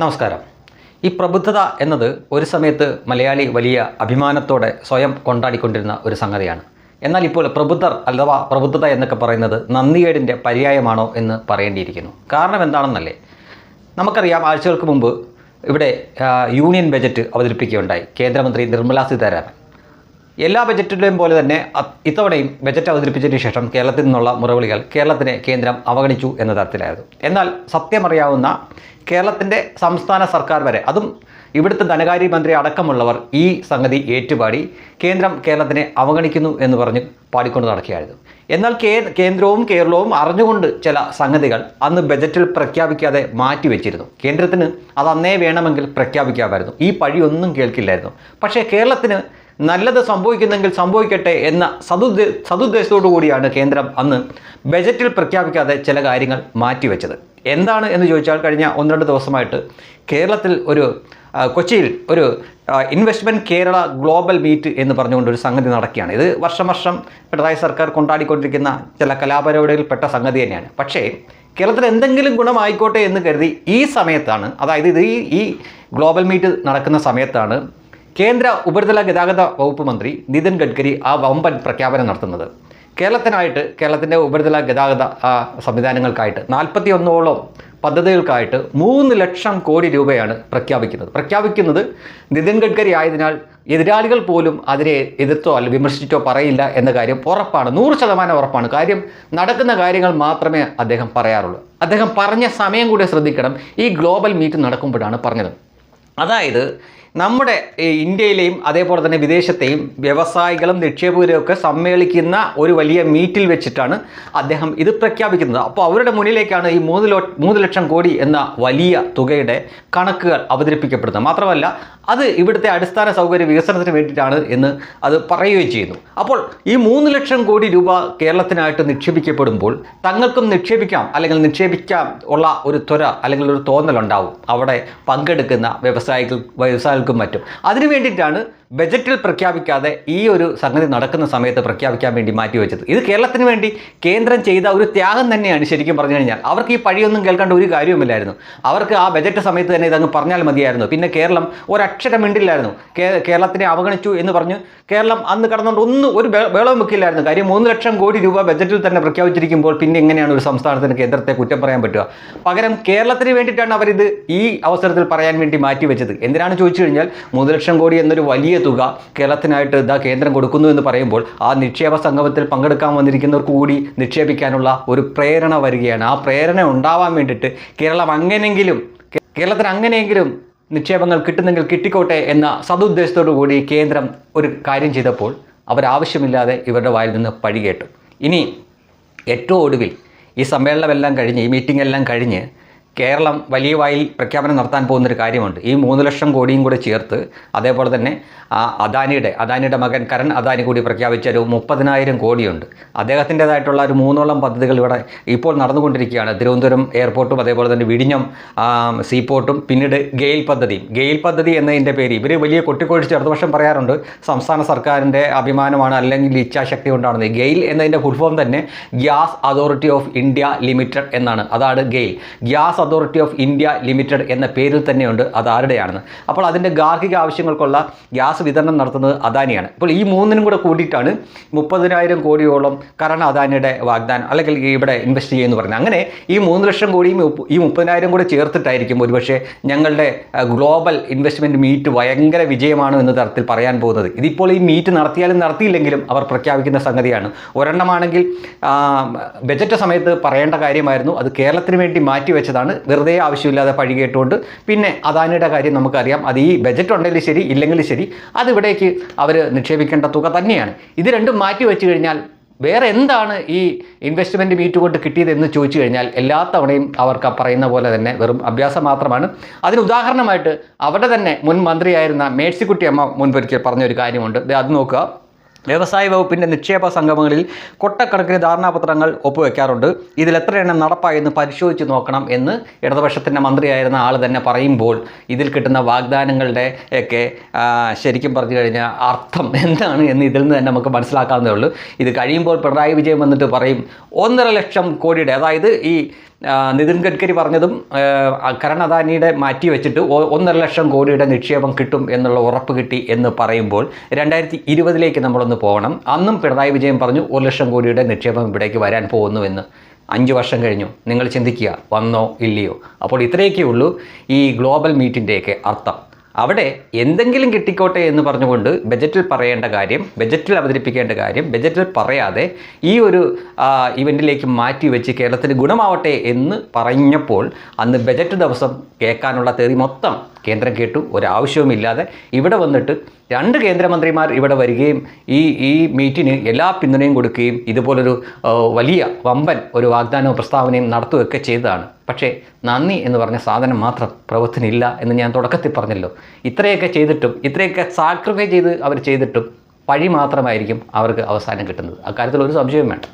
നമസ്കാരം. ഈ പ്രബുദ്ധത എന്നത് ഒരു സമയത്ത് മലയാളി വലിയ അഭിമാനത്തോടെ സ്വയം കൊണ്ടാടിക്കൊണ്ടിരുന്ന ഒരു സംഗതിയാണ്. എന്നാൽ ഇപ്പോൾ പ്രബുദ്ധർ അഥവാ പ്രബുദ്ധത എന്നൊക്കെ പറയുന്നത് നന്ദികേടിന്റെ പര്യായമാണോ എന്ന് പറയേണ്ടിയിരിക്കുന്നു. കാരണം എന്താണെന്നല്ലേ? നമുക്കറിയാം ആഴ്ചകൾക്ക് മുമ്പ് ഇവിടെ യൂണിയൻ ബജറ്റ് അവതരിപ്പിക്കുകയുണ്ടായി. കേന്ദ്രമന്ത്രി നിർമ്മലാ സീതാരാമൻ. എല്ലാ ബജറ്റിലെയും പോലെ തന്നെ ഇത്തവണയും ബജറ്റ് അവതരിപ്പിച്ചതിന് ശേഷം കേരളത്തിൽ നിന്നുള്ള മുറവിളികൾ കേരളത്തിനെ കേന്ദ്രം അവഗണിച്ചു എന്ന തരത്തിലായിരുന്നു. എന്നാൽ സത്യമറിയാവുന്ന കേരളത്തിന്റെ സംസ്ഥാന സർക്കാർ വരെ അതും ഇവിടുത്തെ ധനകാര്യ മന്ത്രി അടക്കമുള്ളവർ ഈ സംഗതി ഏറ്റുപാടി കേന്ദ്രം കേരളത്തിനെ അവഗണിക്കുന്നു എന്ന് പറഞ്ഞ് പാടിക്കൊണ്ട് നടക്കുകയായിരുന്നു. എന്നാൽ കേ കേന്ദ്രവും കേരളവും അറിഞ്ഞുകൊണ്ട് ചില സംഗതികൾ അന്ന് ബജറ്റിൽ പ്രഖ്യാപിക്കാതെ മാറ്റിവെച്ചിരുന്നു. കേന്ദ്രത്തിന് അത് അന്നേ വേണമെങ്കിൽ പ്രഖ്യാപിക്കാമായിരുന്നു. ഈ പഴിയൊന്നും കേൾക്കില്ലായിരുന്നു. പക്ഷേ കേരളത്തിന് നല്ലത് സംഭവിക്കുന്നെങ്കിൽ സംഭവിക്കട്ടെ എന്ന സതുദ്ദേ സതുദ്ദേശത്തോടു കൂടിയാണ് കേന്ദ്രം അന്ന് ബജറ്റിൽ പ്രഖ്യാപിക്കാതെ ചില കാര്യങ്ങൾ മാറ്റിവെച്ചത്. എന്താണ് എന്ന് ചോദിച്ചാൽ കഴിഞ്ഞ ഒന്ന് രണ്ട് ദിവസമായിട്ട് കേരളത്തിൽ ഒരു കൊച്ചിയിൽ ഒരു ഇൻവെസ്റ്റ്മെന്റ് കേരള ഗ്ലോബൽ മീറ്റ് എന്ന് പറഞ്ഞുകൊണ്ട് ഒരു സംഗതി നടക്കുകയാണ്. ഇത് വർഷം വർഷം പിണറായി സർക്കാർ കൊണ്ടാടിക്കൊണ്ടിരിക്കുന്ന ചില കലാപരിപാടികളിൽപ്പെട്ട സംഗതി തന്നെയാണ്. പക്ഷേ കേരളത്തിൽ എന്തെങ്കിലും ഗുണമായിക്കോട്ടെ എന്ന് കരുതി ഈ സമയത്താണ് അതായത് ഇത് ഈ ഗ്ലോബൽ മീറ്റ് നടക്കുന്ന സമയത്താണ് കേന്ദ്ര ഉപരിതല ഗതാഗത വകുപ്പ് മന്ത്രി നിതിൻ ഗഡ്കരി ആ വമ്പൻ പ്രഖ്യാപനം നടത്തുന്നത്. കേരളത്തിനായിട്ട് കേരളത്തിന്റെ ഉപരിതല ഗതാഗത സംവിധാനങ്ങൾക്കായിട്ട് നാൽപ്പത്തി ഒന്നോളം പദ്ധതികൾക്കായിട്ട് മൂന്ന് ലക്ഷം കോടി രൂപയാണ് പ്രഖ്യാപിക്കുന്നത്. പ്രഖ്യാപിക്കുന്നത് നിതിൻ ഗഡ്കരി ആയതിനാൽ എതിരാളികൾ പോലും അതിനെ എതിർത്തോ അല്ല വിമർശിച്ചോ പറയില്ല എന്ന കാര്യം ഉറപ്പാണ്. നൂറ് ശതമാനം ഉറപ്പാണ്. കാര്യം നടക്കുന്ന കാര്യങ്ങൾ മാത്രമേ അദ്ദേഹം പറയാറുള്ളൂ. അദ്ദേഹം പറഞ്ഞ സമയം കൂടി ശ്രദ്ധിക്കണം. ഈ ഗ്ലോബൽ മീറ്റ് നടക്കുമ്പോഴാണ് പറഞ്ഞത്. അതായത് നമ്മുടെ ഇന്ത്യയിലെയും അതേപോലെ തന്നെ വിദേശത്തെയും വ്യവസായികളും നിക്ഷേപകരും ഒക്കെ സമ്മേളിക്കുന്ന ഒരു വലിയ മീറ്റിൽ വെച്ചിട്ടാണ് അദ്ദേഹം ഇത് പ്രഖ്യാപിക്കുന്നത്. അപ്പോൾ അവരുടെ മുന്നിലേക്കാണ് ഈ മൂന്ന് ലോ മൂന്ന് ലക്ഷം കോടി എന്ന വലിയ തുകയുടെ കണക്കുകൾ അവതരിപ്പിക്കപ്പെടുന്നത്. മാത്രമല്ല അത് ഇവിടുത്തെ അടിസ്ഥാന സൗകര്യ വികസനത്തിന് വേണ്ടിയിട്ടാണ് എന്ന് അത് പറയുകയും ചെയ്യുന്നു. അപ്പോൾ ഈ മൂന്ന് ലക്ഷം കോടി രൂപ കേരളത്തിനായിട്ട് നിക്ഷേപിക്കപ്പെടുമ്പോൾ തങ്ങൾക്കും നിക്ഷേപിക്കാം അല്ലെങ്കിൽ നിക്ഷേപിക്കാം ഉള്ള ഒരു ത്വര അല്ലെങ്കിൽ ഒരു തോന്നലുണ്ടാവും അവിടെ പങ്കെടുക്കുന്ന വ്യവസായികൾ വ്യവസായികൾക്കും മറ്റും. അതിനു വേണ്ടിയിട്ടാണ് ബജറ്റിൽ പ്രഖ്യാപിക്കാതെ ഈ ഒരു സംഗതി നടക്കുന്ന സമയത്ത് പ്രഖ്യാപിക്കാൻ വേണ്ടി മാറ്റിവെച്ചത് ഇത് കേരളത്തിന് വേണ്ടി കേന്ദ്രം ചെയ്ത ഒരു ത്യാഗം തന്നെയാണ് ശരിക്കും പറഞ്ഞു കഴിഞ്ഞാൽ. അവർക്ക് ഈ പഴിയൊന്നും കേൾക്കേണ്ട ഒരു കാര്യവുമില്ലായിരുന്നു. അവർക്ക് ആ ബജറ്റ് സമയത്ത് തന്നെ ഇതങ്ങ് പറഞ്ഞാൽ മതിയായിരുന്നു. പിന്നെ കേരളം ഒരക്ഷരം മിണ്ടില്ലായിരുന്നു. കേരളത്തിനെ അവഗണിച്ചു എന്ന് പറഞ്ഞു കേരളം അന്ന് കടന്നുകൊണ്ട് ഒന്നും ഒരു വേളവും വെക്കില്ലായിരുന്നു. കാര്യം മൂന്ന് ലക്ഷം കോടി രൂപ ബജറ്റിൽ തന്നെ പ്രഖ്യാപിച്ചിരിക്കുമ്പോൾ പിന്നെ എങ്ങനെയാണ് ഒരു സംസ്ഥാനത്തിന് കേന്ദ്രത്തെ കുറ്റം പറയാൻ പറ്റുക? പകരം കേരളത്തിന് വേണ്ടിയിട്ടാണ് അവരിത് ഈ അവസരത്തിൽ പറയാൻ വേണ്ടി മാറ്റിവെച്ചത് എന്തിനാണ് ചോദിച്ചു കഴിഞ്ഞാൽ മൂന്ന് ലക്ഷം കോടി എന്നൊരു വലിയ തുക കേരളത്തിനായിട്ട് ഇതാ കേന്ദ്രം കൊടുക്കുന്നു എന്ന് പറയുമ്പോൾ ആ നിക്ഷേപ സംഗമത്തിൽ പങ്കെടുക്കാൻ വന്നിരിക്കുന്നവർക്ക് കൂടി നിക്ഷേപിക്കാനുള്ള ഒരു പ്രേരണ വരികയാണ്. ആ പ്രേരണ ഉണ്ടാവാൻ വേണ്ടിയിട്ട് കേരളം അങ്ങനെയെങ്കിലും കേരളത്തിന് അങ്ങനെയെങ്കിലും നിക്ഷേപങ്ങൾ കിട്ടുന്നെങ്കിൽ കിട്ടിക്കോട്ടെ എന്ന സതുദ്ദേശത്തോടു കൂടി കേന്ദ്രം ഒരു കാര്യം ചെയ്തപ്പോൾ അവരാവശ്യമില്ലാതെ ഇവരുടെ വായിൽ നിന്ന് പഴി കേട്ടു ഇനി ഏറ്റവും ഒടുവിൽ ഈ സമ്മേളനമെല്ലാം കഴിഞ്ഞ് ഈ മീറ്റിംഗ് എല്ലാം കഴിഞ്ഞ് കേരളം വലിയ വായിൽ പ്രഖ്യാപനം നടത്താൻ പോകുന്നൊരു കാര്യമുണ്ട്. ഈ മൂന്ന് ലക്ഷം കോടിയും കൂടെ ചേർത്ത് അതേപോലെ തന്നെ അദാനിയുടെ അദാനിയുടെ മകൻ കരൺ അദാനി കൂടി പ്രഖ്യാപിച്ച ഒരു മുപ്പതിനായിരം കോടിയുണ്ട്. അദ്ദേഹത്തിന്റെതായിട്ടുള്ള ഒരു മൂന്നോളം പദ്ധതികൾ ഇവിടെ ഇപ്പോൾ നടന്നുകൊണ്ടിരിക്കുകയാണ്. തിരുവനന്തപുരം എയർപോർട്ടും അതേപോലെ തന്നെ വിഴിഞ്ഞം സീപോർട്ടും പിന്നീട് ഗെയിൽ പദ്ധതിയും. ഗെയിൽ പദ്ധതി എന്നതിന്റെ പേര് ഇവർ വലിയ കൊട്ടിക്കൊഴിച്ച് അടുത്ത വർഷം പറയാറുണ്ട്. സംസ്ഥാന സർക്കാരിന്റെ അഭിമാനമാണ് അല്ലെങ്കിൽ ഇച്ഛാശക്തി കൊണ്ടാണെന്ന്. ഗെയിൽ എന്നതിന്റെ ഫുൾഫോം തന്നെ gas authority of India limited എന്നാണ്. അതാണ് GAIL. Gas authority of India limited എന്ന പേരിൽ തന്നെയുണ്ട് അത് ആരുടെയാണെന്ന്. അപ്പോൾ അതിന്റെ ഗാർഹിക ആവശ്യങ്ങൾക്കുള്ള ഗ്യാസ് വിതരണം നടത്തുന്നത് അദാനിയാണ്. അപ്പോൾ ഈ മൂന്നിനും കൂടെ കൂടിയിട്ടാണ് മുപ്പതിനായിരം കോടിയോളം കരണ അദാനിയുടെ വാഗ്ദാനം അല്ലെങ്കിൽ ഇവിടെ ഇൻവെസ്റ്റ് ചെയ്യുമെന്ന് പറഞ്ഞു അങ്ങനെ ഈ മൂന്ന് ലക്ഷം കോടിയും ഈ മുപ്പതിനായിരം കൂടെ ചേർത്തിട്ടായിരിക്കും ഒരുപക്ഷെ ഞങ്ങളുടെ ഗ്ലോബൽ ഇൻവെസ്റ്റ്മെന്റ് മീറ്റ് ഭയങ്കര വിജയമാണ് എന്ന തരത്തിൽ പറയാൻ പോകുന്നത്. ഇതിപ്പോൾ ഈ മീറ്റ് നടത്തിയാലും നടത്തിയില്ലെങ്കിലും അവർ പ്രഖ്യാപിക്കുന്ന സംഗതിയാണ്. ഒരെണ്ണമാണെങ്കിൽ ബജറ്റ് സമയത്ത് പറയേണ്ട കാര്യമായിരുന്നു. അത് കേരളത്തിന് വേണ്ടി മാറ്റിവെച്ചതാണ് വെറുതെ ആവശ്യമില്ലാതെ പഴി കേട്ടുകൊണ്ട് പിന്നെ അദാനിയുടെ കാര്യം നമുക്കറിയാം. അത് ഈ ബജറ്റ് ഉണ്ടെങ്കിൽ ശരി ഇല്ലെങ്കിൽ ശരി അതിവിടേക്ക് അവർ നിക്ഷേപിക്കേണ്ട തുക തന്നെയാണ്. ഇത് രണ്ടും മാറ്റി വെച്ച് കഴിഞ്ഞാൽ വേറെ എന്താണ് ഈ ഇൻവെസ്റ്റ്മെന്റ് മീറ്റ് കൊണ്ട് കിട്ടിയതെന്ന് ചോദിച്ചു കഴിഞ്ഞാൽ എല്ലാ തവണയും അവർക്ക് പറയുന്ന പോലെ തന്നെ വെറും അഭ്യാസം മാത്രമാണ്. അതിന് ഉദാഹരണമായിട്ട് അവിടെ തന്നെ മുൻ മന്ത്രിയായിരുന്ന മേഴ്സിക്കുട്ടി അമ്മ മുൻപൊരിക്കൽ പറഞ്ഞൊരു കാര്യമുണ്ട്. അത് നോക്കുക. വ്യവസായ വകുപ്പിന്റെ നിക്ഷേപ സംഗമങ്ങളിൽ കൊട്ടക്കണക്കിന് ധാരണാപത്രങ്ങൾ ഒപ്പുവെക്കാറുണ്ട്. ഇതിൽ എത്ര എണ്ണം നടപ്പായെന്ന് പരിശോധിച്ച് നോക്കണം എന്ന് ഇടതുപക്ഷത്തിന്റെ മന്ത്രിയായിരുന്ന ആൾ തന്നെ പറയുമ്പോൾ ഇതിൽ കിട്ടുന്ന വാഗ്ദാനങ്ങളുടെ ഒക്കെ ശരിക്കും പറഞ്ഞു കഴിഞ്ഞാൽ അർത്ഥം എന്താണ് എന്ന് ഇതിൽ നിന്ന് തന്നെ നമുക്ക് മനസ്സിലാക്കാവുന്നേ ഉള്ളൂ. ഇത് കഴിയുമ്പോൾ പിണറായി വിജയൻ വന്നിട്ട് പറയും ഒന്നര ലക്ഷം കോടിയുടെ അതായത് ഈ നിതിൻ ഗഡ്കരി പറഞ്ഞതും കരൺ അദാനിയുടെ മാറ്റി വെച്ചിട്ട് ഒന്നര ലക്ഷം കോടിയുടെ നിക്ഷേപം കിട്ടും എന്നുള്ള ഉറപ്പ് കിട്ടി എന്ന് പറയുമ്പോൾ രണ്ടായിരത്തി ഇരുപതിലേക്ക് നമ്മളൊന്ന് പോകണം. അന്നും പിണറായി വിജയൻ പറഞ്ഞു ഒരു ലക്ഷം കോടിയുടെ നിക്ഷേപം ഇവിടേക്ക് വരാൻ പോകുന്നുവെന്ന്. അഞ്ച് വർഷം കഴിഞ്ഞു. നിങ്ങൾ ചിന്തിക്കുക വന്നോ ഇല്ലയോ? അപ്പോൾ ഇത്രയൊക്കെ ഉള്ളൂ ഈ ഗ്ലോബൽ മീറ്റിന്റെയൊക്കെ അർത്ഥം. അവിടെ എന്തെങ്കിലും കിട്ടിക്കോട്ടെ എന്ന് പറഞ്ഞുകൊണ്ട് ബജറ്റിൽ പറയേണ്ട കാര്യം ബജറ്റിൽ അവതരിപ്പിക്കേണ്ട കാര്യം ബജറ്റിൽ പറയാതെ ഈ ഒരു ഇവന്റിലേക്ക് മാറ്റി വെച്ച് കേരളത്തിന് ഗുണമാവട്ടെ എന്ന് പറഞ്ഞപ്പോൾ അന്ന് ബജറ്റ് ദിവസം കേൾക്കാനുള്ള തെറി മൊത്തം കേന്ദ്രം കേട്ടു. ഒരാവശ്യവുമില്ലാതെ ഇവിടെ വന്നിട്ട് രണ്ട് കേന്ദ്രമന്ത്രിമാർ ഇവിടെ വരികയും ഈ ഈ മീറ്റിന് എല്ലാ പിന്തുണയും കൊടുക്കുകയും ഇതുപോലൊരു വലിയ വമ്പൻ ഒരു വാഗ്ദാനവും പ്രസ്താവനയും നടത്തുകയൊക്കെ ചെയ്തതാണ്. പക്ഷേ നന്ദി എന്ന് പറഞ്ഞ സാധനം മാത്രം പ്രവൃത്തിനില്ല എന്ന് ഞാൻ തുടക്കത്തിൽ പറഞ്ഞല്ലോ. ഇത്രയൊക്കെ ചെയ്തിട്ടും ഇത്രയൊക്കെ സാക്രിഫൈ ചെയ്ത് അവർ ചെയ്തിട്ടും പഴി മാത്രമായിരിക്കും അവർക്ക് അവസാനം കിട്ടുന്നത്. അക്കാര്യത്തിൽ ഒരു സംശയവും വേണ്ട.